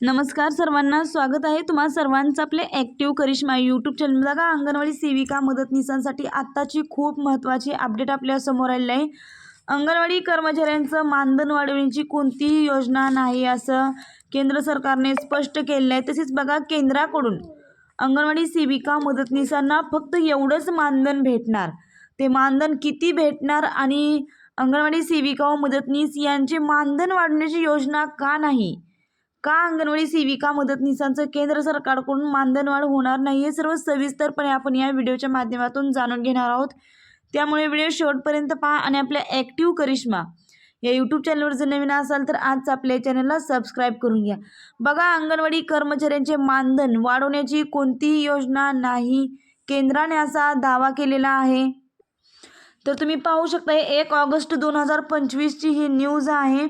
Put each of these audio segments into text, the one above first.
नमस्कार सर्वांना स्वागत आहे तुम्हा सर्वांचं आपले ॲक्टिव्ह करिश्मा यूट्यूब चॅनल बघा अंगणवाडी सेविका मदतनीसांसाठी आत्ताची खूप महत्त्वाची अपडेट आपल्यासमोर आलेली आहे. अंगणवाडी कर्मचाऱ्यांचं मानधन वाढवण्याची कोणतीही योजना नाही असं केंद्र सरकारने स्पष्ट केलेलं आहे. तसेच बघा केंद्राकडून अंगणवाडी सेविका मदतनीसांना फक्त एवढंच मानधन भेटणार. ते मानधन किती भेटणार आणि अंगणवाडी सेविका व मदतनीस यांचे मानधन वाढवण्याची योजना का नाही? का अंगणवाडी सेविका मदतनीसांचं केंद्र सरकारकडून मानधनवाढ होणार नाही हे सर्व सविस्तरपणे आपण या व्हिडिओच्या माध्यमातून जाणून घेणार आहोत. त्यामुळे व्हिडिओ शेवटपर्यंत पहा आणि आपल्या ॲक्टिव्ह करिश्मा या यूट्यूब चॅनलवर जर नवीन असाल तर आज आपल्या चॅनलला सबस्क्राईब करून घ्या. बघा अंगणवाडी कर्मचाऱ्यांचे मानधन वाढवण्याची कोणतीही योजना नाही. केंद्राने असा दावा केलेला आहे. तर तुम्ही पाहू शकता एक ऑगस्ट दोन हजार पंचवीसची ही न्यूज आहे.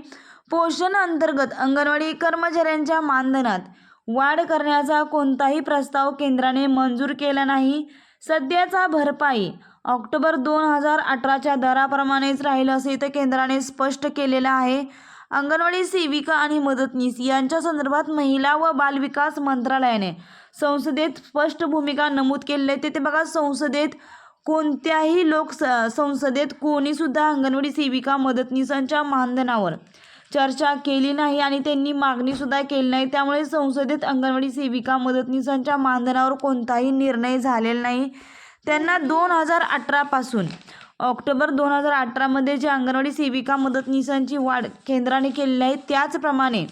पोषण अंतर्गत अंगणवाडी कर्मचाऱ्यांच्या मानधनात वाढ करण्याचा कोणताही प्रस्ताव केंद्राने मंजूर केला नाही. सध्याचा भरपाई ऑक्टोबर दोन हजार अठराच्या दराप्रमाणेच राहील असे इथं केंद्राने स्पष्ट केलेलं आहे. अंगणवाडी सेविका आणि मदतनीस यांच्या संदर्भात महिला व बालविकास मंत्रालयाने संसदेत स्पष्ट भूमिका नमूद केलेली आहे. तिथे बघा संसदेत कोणत्याही लोक संसदेत कोणीसुद्धा अंगणवाडी सेविका मदतनीसांच्या मानधनावर चर्चा केली नाही आणि त्यांनी मागणीसुद्धा केली नाही. त्यामुळे संसदेत अंगणवाडी सेविका मदतनीसांच्या मानधनावर कोणताही निर्णय झालेला नाही. त्यांना दोन हजार अठरापासून ऑक्टोबर दोन हजार अठरामध्ये जे अंगणवाडी सेविका मदतनीसांची वाढ केंद्राने केलेली आहे त्याचप्रमाणे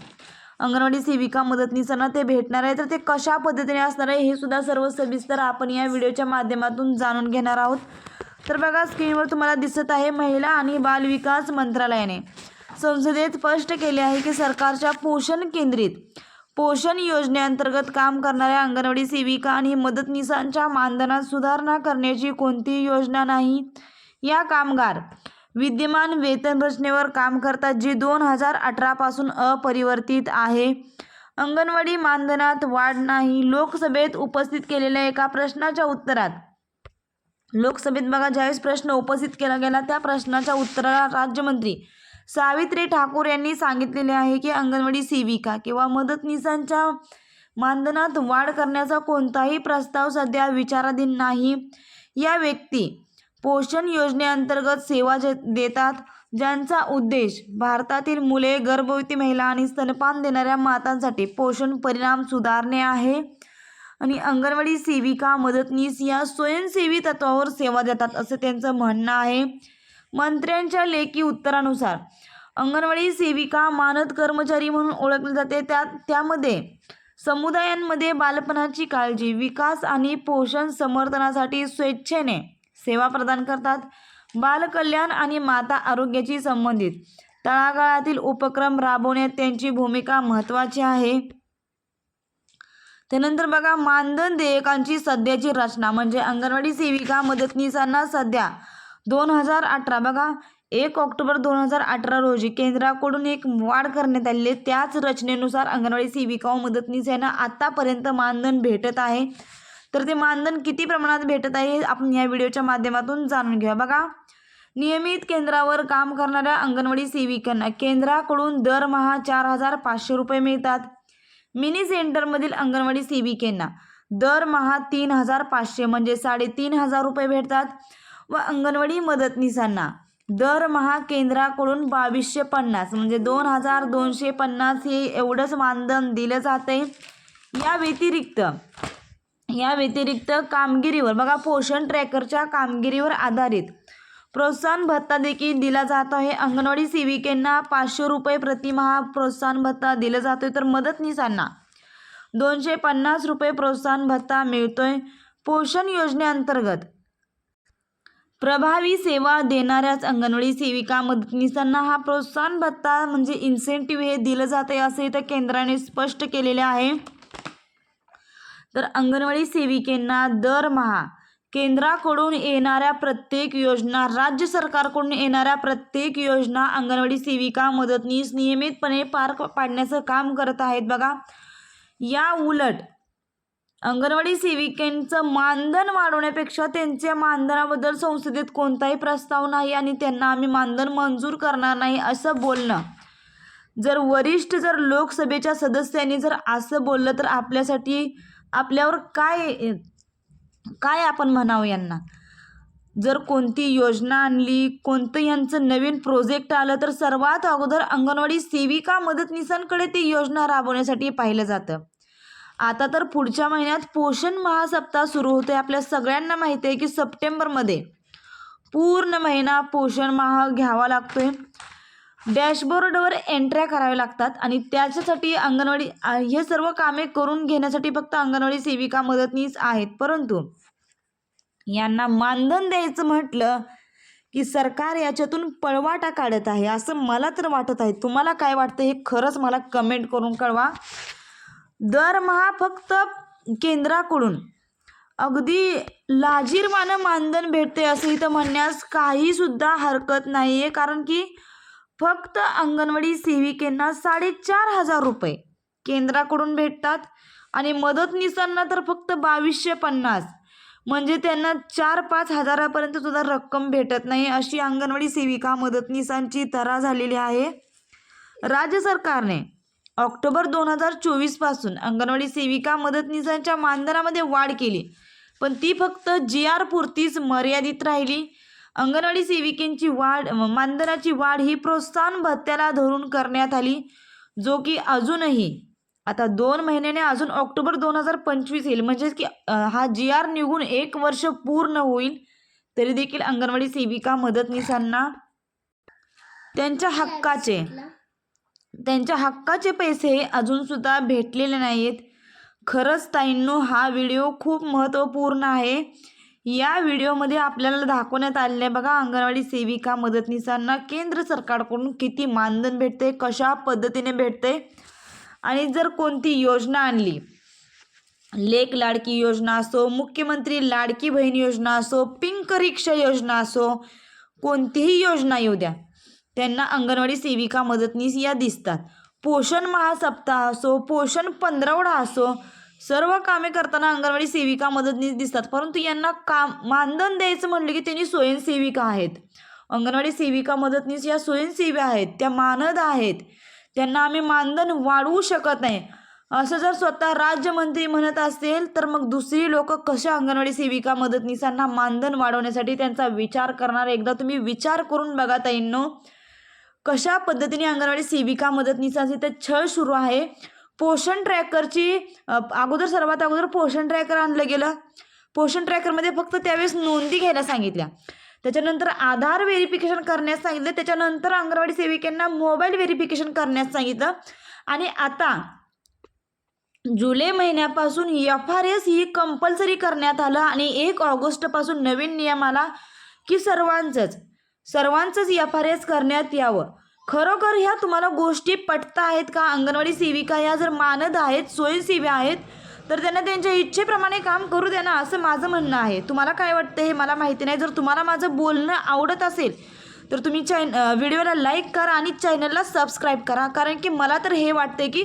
अंगणवाडी सेविका मदतनीसांना ते भेटणार आहे. तर ते कशा पद्धतीने असणार आहे हे सुद्धा सर्व सविस्तर आपण या व्हिडिओच्या माध्यमातून जाणून घेणार आहोत. तर बघा स्क्रीनवर तुम्हाला दिसत आहे महिला आणि बालविकास मंत्रालयाने संसदेत स्पष्ट केले आहे की सरकारच्या पोषण केंद्रित पोषण योजनेअंतर्गत काम करणाऱ्या अंगणवाडी सेविका आणि मदतनीसांच्या मानधनात सुधारणा करण्याची कोणतीही योजना नाही. या कामगार विद्यमान वेतन रचनेवर काम करतात जी दोन हजार अठरापासून अपरिवर्तित आहे. अंगणवाडी मानधनात वाढ नाही. लोकसभेत उपस्थित केलेल्या एका प्रश्नाच्या उत्तरात लोकसभेत बघा ज्यावेळेस प्रश्न उपस्थित केला गेला त्या प्रश्नाच्या उत्तराला राज्यमंत्री सावित्री ठाकूर यांनी सांगितलेले आहे की अंगणवाडी सेविका किंवा मदतनीसांच्या मानधनात वाढ करण्याचा कोणताही प्रस्ताव सध्या विचाराधीन नाही. या व्यक्ती पोषण योजनेअंतर्गत सेवा देतात ज्यांचा उद्देश भारतातील मुले गर्भवती महिला आणि स्तनपान देणाऱ्या मातांसाठी पोषण परिणाम सुधारणे आहे. आणि अंगणवाडी सेविका मदतनीस या स्वयंसेवी तत्वावर सेवा देतात असं त्यांचं म्हणणं आहे. मंत्र्यांच्या लेखी उत्तरानुसार अंगणवाडी सेविका मानद कर्मचारी म्हणून ओळखले जाते. त्या त्यामध्ये समुदायांमध्ये बालपणाची काळजी विकास आणि पोषण समर्थनासाठी स्वेच्छेने सेवा प्रदान करतात. बालकल्याण आणि माता आरोग्याशी संबंधित तळागाळातील उपक्रम राबवण्यात त्यांची भूमिका महत्त्वाची आहे. त्यानंतर बघा मानधन देयकांची सध्याची रचना म्हणजे अंगणवाडी सेविका मदतनीसांना सध्या दोन हजार अठरा. बघा एक ऑक्टोबर दोन हजार अठरा रोजी केंद्राकडून एक वाढ करण्यात आलेली आहे. त्याच रचनेनुसार अंगणवाडी सेविका व मदतनीस यांना आत्तापर्यंत मानधन भेटत आहे. तर ते मानधन किती प्रमाणात भेटत आहे हे आपण या व्हिडिओच्या माध्यमातून जाणून घेऊया. बघा नियमित केंद्रावर काम करणाऱ्या अंगणवाडी सेविकांना केंद्राकडून दरमहा चार हजार पाचशे रुपये मिळतात. मिनी सेंटरमधील अंगणवाडी सेविकेंना दरमहा तीन हजार पाचशे म्हणजे साडेतीन हजार रुपये भेटतात. व अंगणवाडी मदतनीसांना. दरमहा केंद्राकडून बावीसशे पन्नास म्हणजे दोन हजार दोनशे पन्नास हे एवढंच मानधन दिलं जाते या व्यतिरिक्त या व्यतिरिक्त कामगिरीवर बघा पोषण ट्रॅकरच्या कामगिरीवर आधारित प्रोत्साहन भत्ता देखील दिला जात आहे. अंगणवाडी सेविकेंना पाचशे रुपये प्रतिमहा प्रोत्साहन भत्ता दिला जातोय. तर मदतनीसांना दोनशे पन्नास रुपये प्रोत्साहन भत्ता मिळतोय. पोषण योजनेअंतर्गत प्रभावी सेवा देणाऱ्याच अंगणवाडी सेविका मदतनीसांना हा प्रोत्साहन भत्ता म्हणजे इन्सेंटिव्ह हे दिलं जात आहे असे इथं केंद्राने स्पष्ट केलेले आहे. तर अंगणवाडी सेविकेंना दरमहा केंद्राकडून येणाऱ्या प्रत्येक योजना राज्य सरकारकडून येणाऱ्या प्रत्येक योजना अंगणवाडी सेविका मदतनीस नियमितपणे पार पाडण्याचं काम करत आहेत. बघा या उलट अंगणवाडी सेविकांचं मानधन वाढवण्यापेक्षा त्यांच्या मानधनाबद्दल संसदेत कोणताही प्रस्ताव नाही आणि त्यांना आम्ही मानधन मंजूर करणार नाही असं बोलणं. जर वरिष्ठ जर लोकसभेच्या सदस्यांनी जर असं बोललं तर आपल्यासाठी आपल्यावर काय काय आपण म्हणावं यांना? जर कोणती योजना आणली कोणतं यांचं नवीन प्रोजेक्ट आलं तर सर्वात अगोदर अंगणवाडी सेविका मदतनीसांकडे ती योजना राबवण्यासाठी पाहिलं जातं. आता तर पुढच्या महिन्यात पोषण महासप्ताह सुरू होतोय. आपल्या सगळ्यांना माहिती आहे की सप्टेंबरमध्ये पूर्ण महिना पोषण महा घ्यावा लागतोय. डॅशबोर्डवर एंट्र्या कराव्या लागतात आणि त्याच्यासाठी अंगणवाडी हे सर्व कामे करून घेण्यासाठी फक्त अंगणवाडी सेविका मदतनीस आहेत. परंतु यांना मानधन द्यायचं म्हटलं की सरकार याच्यातून पळवाटा काढत आहे असं मला तर वाटत आहे. तुम्हाला काय वाटतं हे खरंच मला कमेंट करून कळवा. दरमहा फक्त केंद्राकडून. अगदी लाजीरमानं मानधन भेटते असं इथं म्हणण्यास काहीसुद्धा हरकत नाही आहे कारण की फक्त अंगणवाडी सेविकेंना साडेचार हजार रुपये केंद्राकडून भेटतात आणि मदतनीसांना तर फक्त बावीसशे पन्नास. म्हणजे त्यांना चार पाच हजारापर्यंत सुद्धा रक्कम भेटत नाही अशी अंगणवाडी सेविका मदतनीसांची तरा झालेली आहे. राज्य सरकारने ऑक्टोबर दोन हजार चोवीसपासून अंगणवाडी सेविका मदतनीसांच्या मानधनामध्ये वाढ केली. पण ती फक्त जी आर पुरतीच मर्यादित राहिली. अंगणवाडी सेविकेंची वाढ मानधनाची वाढ ही प्रोत्साहन भत्त्याला धरून करण्यात आली जो की अजूनही आता दोन महिन्याने अजून ऑक्टोबर दोन हजार पंचवीस येईल. म्हणजेच की हा जी आर निघून एक वर्ष पूर्ण होईल तरी देखील अंगणवाडी सेविका मदतनीसांना त्यांच्या हक्काचे त्यांच्या हक्काचे पैसे अजूनसुद्धा भेटलेले नाहीत. खरंच ताईंनो हा व्हिडिओ खूप महत्त्वपूर्ण आहे. या व्हिडिओमध्ये आपल्याला दाखवण्यात आलेलं आहे बघा अंगणवाडी सेविका मदतनीसांना केंद्र सरकारकडून किती मानधन भेटते कशा पद्धतीने भेटते आणि जर कोणती योजना आणली. लेक लाडकी योजना असो मुख्यमंत्री लाडकी बहीण योजना असो पिंक रिक्षा योजना असो कोणतीही योजना येऊ द्या. त्यांना अंगणवाडी सेविका मदतनीस या दिसतात. पोषण महासप्ताह असो पोषण पंधरवडा असो सर्व कामे करताना अंगणवाडी सेविका मदतनीस दिसतात. परंतु यांना काम मानधन द्यायचं म्हणलं की त्यांनी स्वयंसेविका आहेत. अंगणवाडी सेविका मदतनीस या स्वयंसेवी आहेत त्या मानद आहेत. त्यांना आम्ही मानधन वाढवू शकत नाही. असं जर स्वतः राज्यमंत्री म्हणत असेल तर मग दुसरी लोक कशा अंगणवाडी सेविका मदतनीसांना मानधन वाढवण्यासाठी त्यांचा विचार करणार? एकदा तुम्ही विचार करून बघा ताईंनो. कशा पद्धतीने अंगणवाडी सेविका मदतनीसांचे ते छळ सुरू आहे. पोषण ट्रॅकरची अगोदर सर्वात अगोदर पोषण ट्रॅकर आणलं गेलं. पोषण ट्रॅकरमध्ये फक्त त्यावेळेस नोंदी घ्यायला सांगितल्या. त्याच्यानंतर आधार व्हेरिफिकेशन करण्यास सांगितलं. त्याच्यानंतर अंगणवाडी सेविकांना मोबाईल व्हेरिफिकेशन करण्यास सांगितलं. आणि आता जुलै महिन्यापासून एफ आर एस ही कंपल्सरी करण्यात आलं. आणि एक ऑगस्टपासून नवीन नियम आला की सर्वांचंच सर्वांचंच एफ आर एस करण्यात यावं. खरोखर ह्या तुम्हाला गोष्टी पटता आहेत का? अंगणवाडी सेविका ह्या जर मानद आहेत स्वयंसेव्या आहेत तर त्यांना त्यांच्या इच्छेप्रमाणे काम करू द्या ना असं माझं म्हणणं आहे. तुम्हाला काय वाटतं हे मला माहिती नाही. जर तुम्हाला माझं बोलणं आवडत असेल तर तुम्ही चॅन व्हिडिओला लाईक करा आणि चॅनलला सबस्क्राईब करा. कारण की मला तर हे वाटते की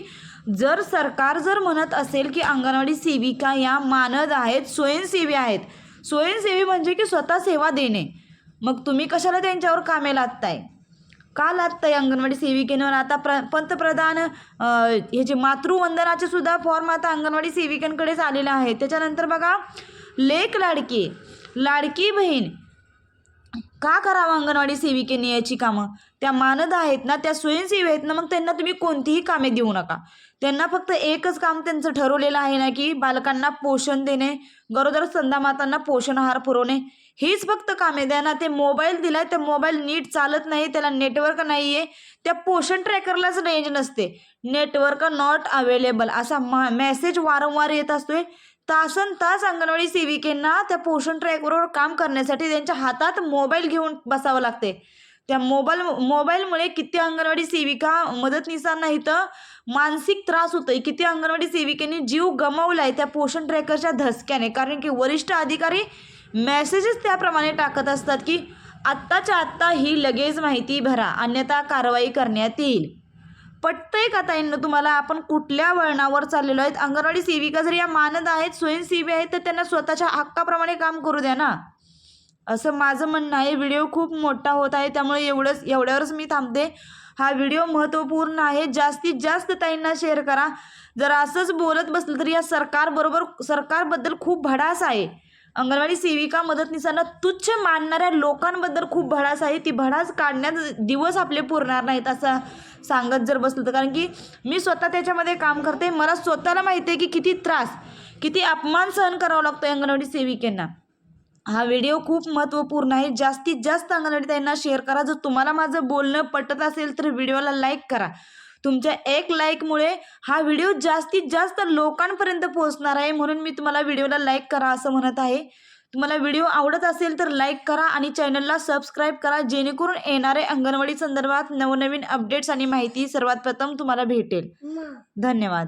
जर सरकार जर म्हणत असेल की अंगणवाडी सेविका या मानद आहेत स्वयंसेवी आहेत स्वयंसेवी म्हणजे की स्वतः सेवा देणे. मग तुम्ही कशाला त्यांच्यावर कामे लादताय? का लादताय अंगणवाडी सेविकेनवर आता प्र पंतप्रधान ह्याचे मातृवंदनाचे सुद्धा फॉर्म आता अंगणवाडी सेविकांकडेच आलेले आहे त्याच्यानंतर बघा लेक लाडकी लाडकी बहीण का करावं अंगणवाडी सेविकेने याची कामं? त्या मानद आहेत ना त्या स्वयंसेवी आहेत ना मग त्यांना तुम्ही कोणतीही कामे देऊ नका. त्यांना फक्त एकच काम त्यांचं ठरवलेलं आहे ना की बालकांना पोषण देणे गरोदर संधामातांना पोषण आहार पुरवणे. हीच फक्त कामे द्या ना ते मोबाईल दिलाय त्या मोबाईल नीट चालत नाही त्याला नेटवर्क नाही आहे त्या पोषण ट्रॅकरलाच रेंज नसते. नेटवर्क नॉट अवेलेबल असा मेसेज वारंवार येत असतोय. तासन तास अंगणवाडी सेविकेंना त्या पोषण ट्रॅकवर काम करण्यासाठी त्यांच्या हातात मोबाईल घेऊन बसावं लागते. त्या मोबाईल मोबाईलमुळे किती अंगणवाडी सेविका मदतनीसांना इथं मानसिक त्रास होतोय. किती अंगणवाडी सेविकेने जीव गमावलाय त्या पोषण ट्रॅकरच्या धसक्याने. कारण की वरिष्ठ अधिकारी मेसेजेस त्याप्रमाणे टाकत असतात की आत्ताच्या आत्ता ही लगेच माहिती भरा. अन्यथा कारवाई करण्यात येईल. पटतंय का ताईंना तुम्हाला? आपण कुठल्या वळणावर चाललेलो आहेत? अंगणवाडी सेविका जर या मानद आहेत स्वयंसेवी आहेत तर त्यांना स्वतःच्या हक्काप्रमाणे काम करू द्या ना. असं माझं म्हणणं आहे. व्हिडिओ खूप मोठा होत आहे त्यामुळे एवढंच एवढ्यावरच मी थांबते. हा व्हिडिओ महत्त्वपूर्ण आहे. जास्तीत जास्त ताईंना शेअर करा. जर असंच बोलत बसलं तर या सरकारबरोबर सरकारबद्दल खूप भडास आहे. अंगणवाडी सेविका मदतनीसांना तुच्छ मानणाऱ्या लोकांबद्दल खूप भडास आहे. ती भडास काढण्यात दिवस आपले पुरणार नाहीत असं सांगत जर बसलं तर. कारण की मी स्वतः त्याच्यामध्ये काम करते. मला स्वतःला माहिती आहे की किती त्रास किती अपमान सहन करावा लागतो अंगणवाडी सेविकेंना. हा व्हिडिओ खूप महत्त्वपूर्ण आहे. जास्तीत जास्त अंगणवाडी त्यांना शेअर करा. जर तुम्हाला माझं बोलणं पटत असेल तर व्हिडिओला लाईक करा. तुमच्या एक लाईकमुळे हा व्हिडिओ जास्तीत जास्त लोकांपर्यंत पोहोचणार आहे. म्हणून मी तुम्हाला व्हिडिओला लाईक करा असं म्हणत आहे. तुम्हाला व्हिडिओ आवडत असेल तर लाईक करा आणि चॅनलला सबस्क्राईब करा. जेणेकरून येणारे अंगणवाडी संदर्भात नवनवीन अपडेट्स आणि माहिती सर्वात प्रथम तुम्हाला भेटेल. धन्यवाद.